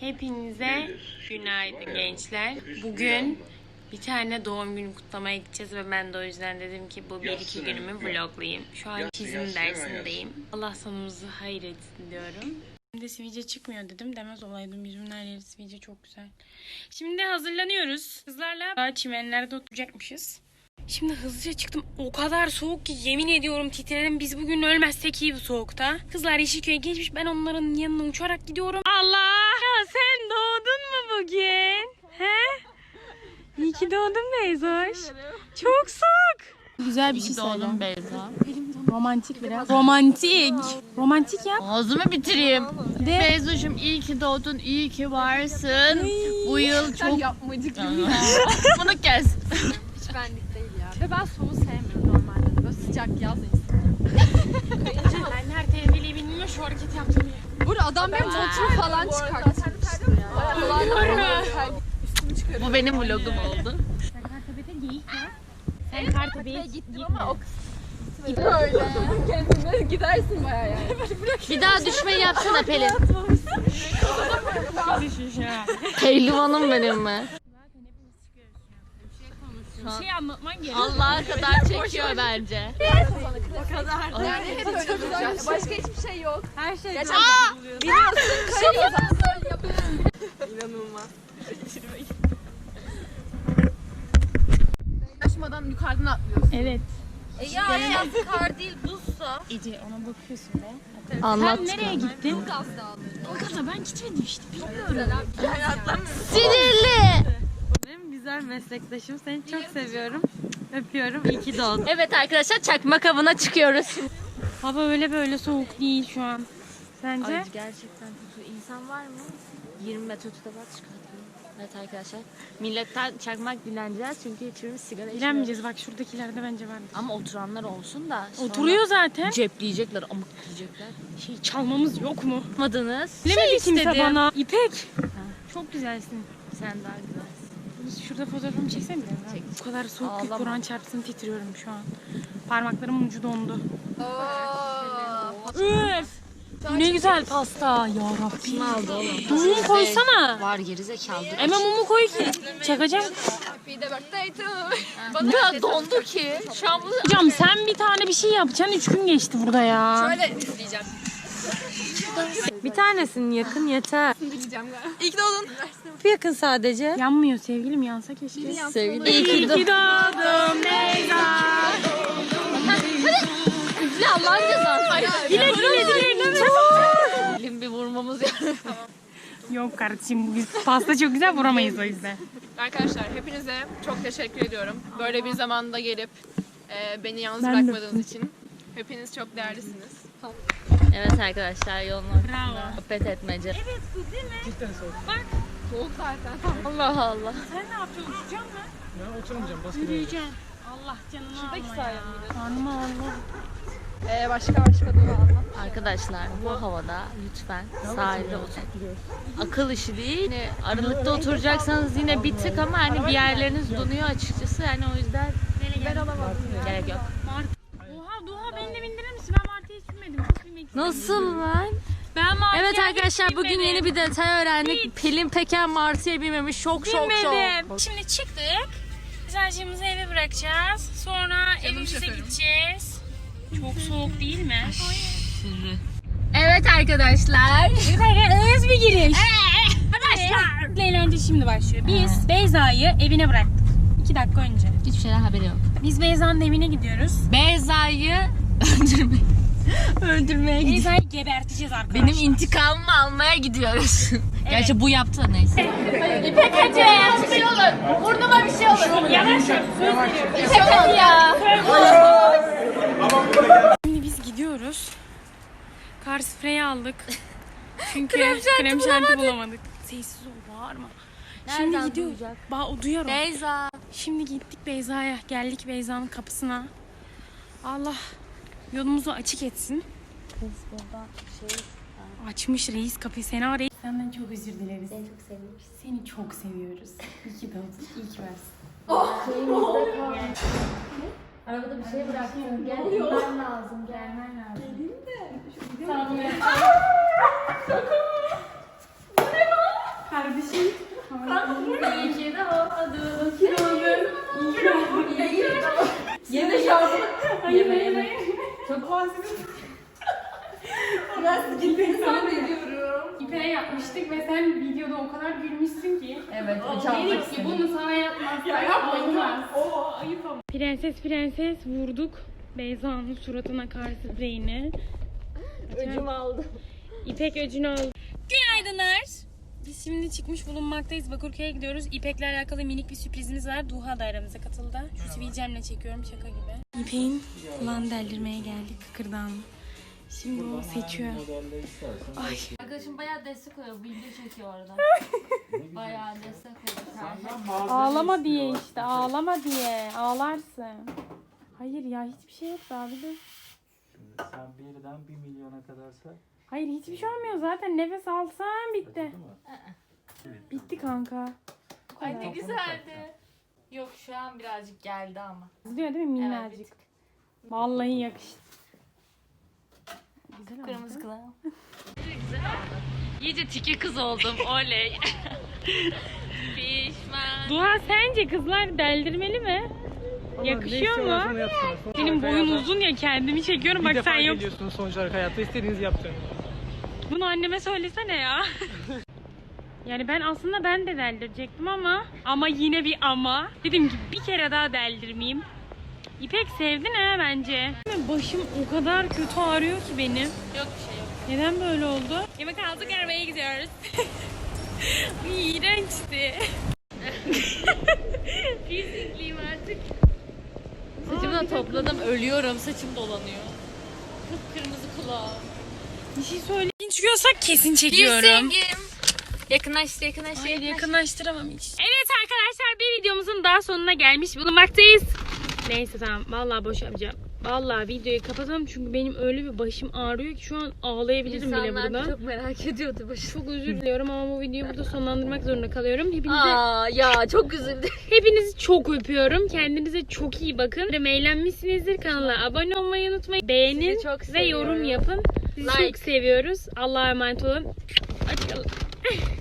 Hepinize günaydın gençler. Bugün bir tane doğum günü kutlamaya gideceğiz ve ben de o yüzden dedim ki bu bir iki günümü vloglayayım. Şu an çizim dersindeyim. Allah sonumuzu hayır etsin diyorum. Şimdi sivilce çıkmıyor dedim demez olaydım. Yüzümün her yeri sivilce çok güzel. Şimdi hazırlanıyoruz. Kızlarla daha çimenlerde oturacakmışız. Şimdi hızlıca çıktım. O kadar soğuk ki yemin ediyorum titrerim. Biz bugün ölmezsek iyi bu soğukta. Kızlar Yeşilköy'e geçmiş. Ben onların yanına uçarak gidiyorum. Allah! Bugün? He? İyi ki doğdun Beyzoş. Çok soğuk. Güzel bir şey söyle. Beyza. Romantik biraz. Romantik. Romantik yap. Ağzımı bitireyim. De. Beyzoş'um iyi ki doğdun, iyi ki varsın. Bu yıl çok... yapmacık Bunu kes. hiç benlik değil ya. Ve ben soğuğu sevmiyorum normalde. de. Böyle sıcak yaz insanı. Ben her tevhili bilmiyor şu hareket yaptım ya. Burada adam benim montumu falan çıkarttı. Bu benim vlogum oldu. Kartepe'de geyik var. Sen Kartepe'ye gittin ama o Kendine gidersin baya yani. Bir daha düşmeyi yapsana Pelin. Pehlivanım benim mi? Bir şey anlatman gerek. Allah'a kadar çekiyor bence. Yani hep öyle duracak. Başka hiçbir şey yok. Her şey Aa! Biliyorsun kayıp İnanılmaz. Yaşmadan yukarıdan atlıyorsun. Evet. E ya ya kar değil buzsa. Ece ona bakıyorsun be. Anlat. Sen nereye gittin? Ilgaz'a ben gitmedim işte. Bilmiyorum. Sinirli. Benim güzel meslektaşım. Seni çok seviyorum. Öpüyorum. İyi ki doğdun. Evet arkadaşlar çakmak avına çıkıyoruz. Hava öyle böyle soğuk değil şu an. Sence? Ay gerçekten kötü. İnsan var mı? 20 metre ötede bak çıkartıyor. Evet arkadaşlar. Milletten çakmak dileneceğiz çünkü hiçbirimiz sigara içmiyoruz. Bilemeyeceğiz bak şuradakilerde bence var. Ama oturanlar olsun da. sonra Oturuyor zaten. Cepleyecekler, amıklayacaklar. Şey çalmamız yok mu? Yapmadınız. Bilemedi Şey kimse istedim. bana. İpek. Çok güzelsin. Sen daha güzelsin. Biz Şurada fotoğrafımı çeksene biraz. Çek. Bu kadar soğuk ki Ağlama. Kur'an çarpsın titriyorum şu an. Parmaklarımın ucu dondu. Üf. Ne güzel pasta ya Rabbi. Kim aldı oğlum? Mumu koysana. Var gerizekalı. Hemen mumu koy ki. Çakacağım. Ya dondu ki. Şu an bunu Hocam sen bir tane bir şey yapacaksın. Üç gün geçti burada ya. Böyle izleyeceğim. Bir tanesinin yakın yeter. Galiba. İlk doğdun. Bir yakın sadece. Yanmıyor sevgilim yansa keşke. sevgili. İyi ki doğdum Beyza. Üfle Allah'ın cezası. Dilek dilek. Elim bir vurmamız yani. Yok kardeşim bugün pasta çok güzel vuramayız o yüzden. Arkadaşlar hepinize çok teşekkür ediyorum. Böyle bir zamanda gelip e, beni yalnız Ben de bırakmadığınız için. Hepiniz çok değerlisiniz. Evet arkadaşlar yolun ortasında sohbet etmece. Soğuk zaten. Allah Allah. Sen ne yapacaksın? Uçacak mı? Ben oturamayacağım. Yürüyeceğim. Allah canını Şuradaki alma ya. Canımı alma. Ee, başka başka dua anlat. Arkadaşlar bu havada lütfen sahilde oturun. Akıl işi değil. Yani aralıkta oturacaksanız yine bir tık ama hani bir yerleriniz donuyor açıkçası. Yani o yüzden Ben alamadım ya. gerek yok. Oha Doğa beni de bindirir misin? Ben martıya hiç binmedim. Çok binmek istedim. Nasıl lan? Ben martıya Evet hiç arkadaşlar bugün binmedim. yeni bir detay öğrendik. Pelin Peken Martı'ya binmemiş. Şok şok şok. Binmedim. Şimdi çıktık. Güzelcemizi eve bırakacağız. Sonra evimize şoförüm. gideceğiz. Çok soğuk değil mi? Evet arkadaşlar. Hız bir giriş. Arkadaşlar. Eğlence şimdi başlıyor. Biz Beyza'yı evine bıraktık. İki dakika önce. Hiçbir şeyden haberi yok. Biz Beyza'nın evine gidiyoruz. Beyza'yı öldürmek. Öldürmeye gidiyor. Beyza'yı geberteceğiz arkadaşlar. Benim intikamımı almaya gidiyoruz. Gerçi bu yaptı da neyse. Şimdi biz gidiyoruz. Kar spreyi aldık. Çünkü krem şanti, bulamadık. Sessiz ol bağırma. Şimdi Nereden gidiyoruz. Ba o duyar o. Beyza. Şimdi gittik Beyza'ya. Geldik Beyza'nın kapısına. Allah yolumuzu açık etsin. Açmış reis kapıyı. Seni arayıp. Senden çok özür dileriz. Seni çok seviyoruz. Seni çok seviyoruz. İyi ki doğdun. İyi ki varsın. Arabada bir şey bıraktım. Gelmen lazım. Gelmen lazım. Biraz gitmek zannediyorum. İpe'ye yapmıştık ve sen videoda o kadar gülmüşsün ki. Evet, Dedik ki bunu sana yapmazsak olmaz. Prenses prenses vurduk. Beyza'nın suratına kar spreyini. Öcümü aldım. İpek öcünü aldı. Günaydınlar. Biz şimdi çıkmış bulunmaktayız. Bakırköy'e gidiyoruz. İpek'le alakalı minik bir sürprizimiz var. Duha da aramıza katıldı. Şu sivilcemle çekiyorum şaka gibi. İpek'in kulağını deldirmeye geldik kıkırdağını. Şimdi o seçiyor. Ay. Arkadaşım bayağı destek oluyor. Video çekiyor orada. bayağı destek oluyor. Ağlama diye işte ağlama diye ağlarsın. Hayır ya hiçbir şey yok daha bir de. Sen birden bir milyona kadarsa Hayır hiçbir şey olmuyor zaten nefes alsan bitti. Bitti kanka. Ay ne güzeldi. Yok şu an birazcık geldi ama. Diyor değil mi Evet, minnacık? bir tık. Vallahi yakıştı. Güzel. Kırmızı oldu. İyice tiki kız oldum. Oley. Pişman. Duha sence kızlar deldirmeli mi? Yakışıyor mu? Benim boyun uzun ya kendimi çekiyorum bak sen yok. geliyorsunuz sonuç olarak hayatta istediğinizi yaptın. Bunu anneme söylesene ya. yani ben aslında ben de deldirecektim ama ama yine bir ama. Dedim ki bir kere daha deldirmeyeyim. İpek sevdin ha bence. Başım o kadar kötü ağrıyor ki benim. Yok bir şey yok. Neden böyle oldu? Yemek aldık arabaya gidiyoruz. İğrençti. Piercingliyim artık. Saçımı da topladım. Ölüyorum. Saçım dolanıyor. Kıpkırmızı kulağım. Bir şey söyleyeyim çıkıyorsak kesin çekiyorum. Piercingim. Yakınlaştı yakınlaştı. Hayır yakınlaştı. yakınlaştıramam hiç. Evet arkadaşlar bir videomuzun daha sonuna gelmiş bulunmaktayız. Neyse tamam vallahi boş yapacağım. Vallahi videoyu kapatalım çünkü benim öyle bir başım ağrıyor ki şu an ağlayabilirim bile İnsanlar burada. çok merak ediyordu başı. Çok özür diliyorum ama bu videoyu burada sonlandırmak zorunda kalıyorum. Hepinize Aa ya çok üzüldüm. hepinizi çok öpüyorum. Kendinize çok iyi bakın. Eğlenmişsinizdir. Kanala abone olmayı unutmayın. Beğenin ve yorum yapın. Like. çok seviyoruz. Allah'a emanet olun. Hoşçakalın.